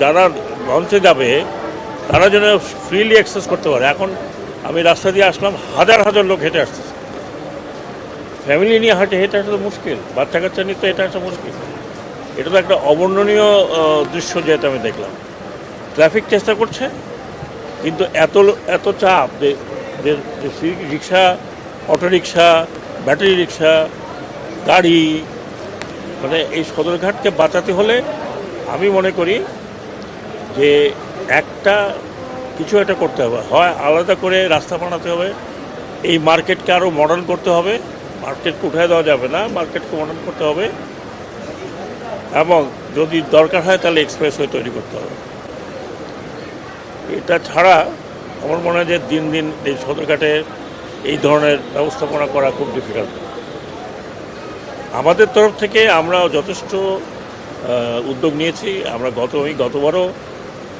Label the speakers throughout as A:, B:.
A: যারা লঞ্চে যাবে, তারা যেন ফ্রিলি অ্যাক্সেস করতে পারে। এখন আমি রাস্তা দিয়ে আসলাম, হাজার হাজার লোক হেঁটে আসতেছে ফ্যামিলি নিয়ে হাঁটে, হেঁটে আসা তো মুশকিল। বাচ্চা কাচ্চা নিয়ে তো এটা আসা মুশকিল। এটা তো একটা অবর্ণনীয় দৃশ্য যেহেতু আমি দেখলাম। ট্রাফিক চেষ্টা করছে, কিন্তু এত এত চাপ যে রিক্সা অটোরিকশা ব্যাটারি রিক্সা গাড়ি মানে এই সদরঘাটকে বাঁচাতে হলে আমি মনে করি যে একটা কিছু একটা করতে হবে। হয় আলাদা করে রাস্তা বানাতে হবে, এই মার্কেটকে আরও মডার্ন করতে হবে, মার্কেটকে উঠায় দেওয়া যাবে না, মার্কেটকে মডার্ন করতে হবে এবং যদি দরকার হয় তাহলে এক্সপ্রেসওয়ে তৈরি করতে হবে। এটা ছাড়া আমার মনে হয় যে দিন দিন এই সদরঘাটে এই ধরনের ব্যবস্থাপনা করা খুব ডিফিকাল্ট আমাদের তরফ থেকে আমরা যথেষ্ট উদ্যোগ নিয়েছি। আমরা গত গতবারও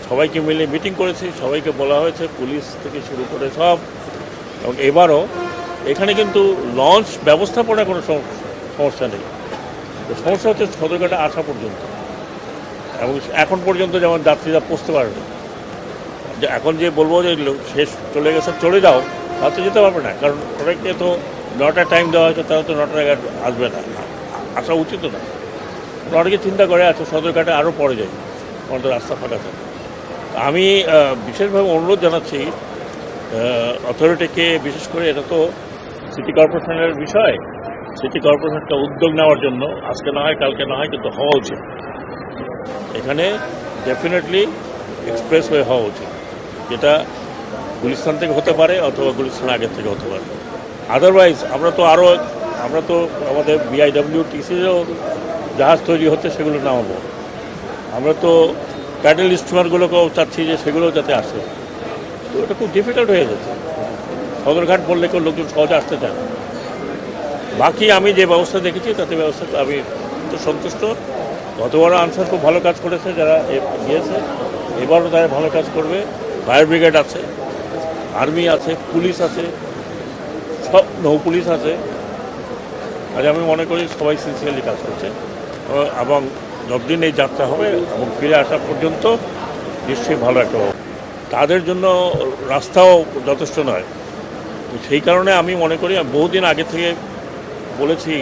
A: সবাইকে মিলে মিটিং করেছি, সবাইকে বলা হয়েছে, পুলিশ থেকে শুরু করে সব। এবং এবারও এখানে কিন্তু লঞ্চ ব্যবস্থাপনা কোনো সম- সমস্যা নেই। সমস্যা হচ্ছে সদরঘাটে আসা পর্যন্ত। এবং এখন পর্যন্ত যেমন যাত্রীরা পৌঁছতে পারেনি যে এখন যে বলব যে শেষ চলে গেছে, চলে যাও, তাতে যেতে পারবে না। কারণ ওটাকে তো নটার টাইম দেওয়া হয়েছে তারা তো নটার আগে আসবে না। আসা উচিত না। অনেকে চিন্তা করে আচ্ছা সদরঘাটে আরও পরে যাই আমাদের রাস্তা ফাঁকা থাকে আমি বিশেষভাবে অনুরোধ জানাচ্ছি অথরিটিকে বিশেষ করে এটা তো সিটি কর্পোরেশনের বিষয় সিটি কর্পোরেশনটা উদ্যোগ নেওয়ার জন্য, আজকে না হয়, কালকে না হয়, কিন্তু হওয়া উচিত। এখানে ডেফিনেটলি এক্সপ্রেস এক্সপ্রেসওয়ে হওয়া উচিত, যেটা গুলিস্তান থেকে হতে পারে অথবা গুলিস্তান আগের থেকে হতে পারে। আদারওয়াইজ আমরা তো আরও আমরা তো আমাদের বিআইডব্লিউ টিসিরও জাহাজ তৈরি হচ্ছে, সেগুলো নামাবো। আমরা তো প্যাডেল স্টিমারগুলোকেও চাচ্ছি যে সেগুলোও যাতে আসে। তো এটা খুব ডিফিকাল্ট হয়ে যাচ্ছে। সদরঘাট বললে কেউ লোকজন সহজে আসতে চায় বাকি আমি যে ব্যবস্থা দেখেছি, তাতে ব্যবস্থা আমি তো সন্তুষ্ট। গত গতবারও আনসার খুব ভালো কাজ করেছে যারা দিয়েছে এবারও তারা ভালো কাজ করবে। ফায়ার ব্রিগেড আছে, আর্মি আছে, পুলিশ আছে, সব নৌ পুলিশ আছে। আজ আমি মনে করি সবাই সিনসিয়ারলি কাজ করছে। এবং যতদিন এই যাত্রা হবে এবং ফিরে আসা পর্যন্ত নিশ্চয়ই ভালো একটা হবে। তাদের জন্য রাস্তাও যথেষ্ট নয়। সেই কারণে আমি মনে করি বহুদিন আগে থেকে বলেছি,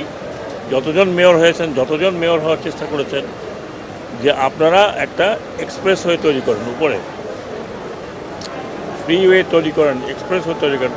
A: যতজন মেয়র হয়েছেন, যতজন মেয়র হওয়ার চেষ্টা করেছেন, যে আপনারা একটা এক্সপ্রেস ওয়ে তৈরি করেন উপরে। ফ্রি ওয়ে তৈরি করেন, এক্সপ্রেস ওয়ে তৈরি করেন।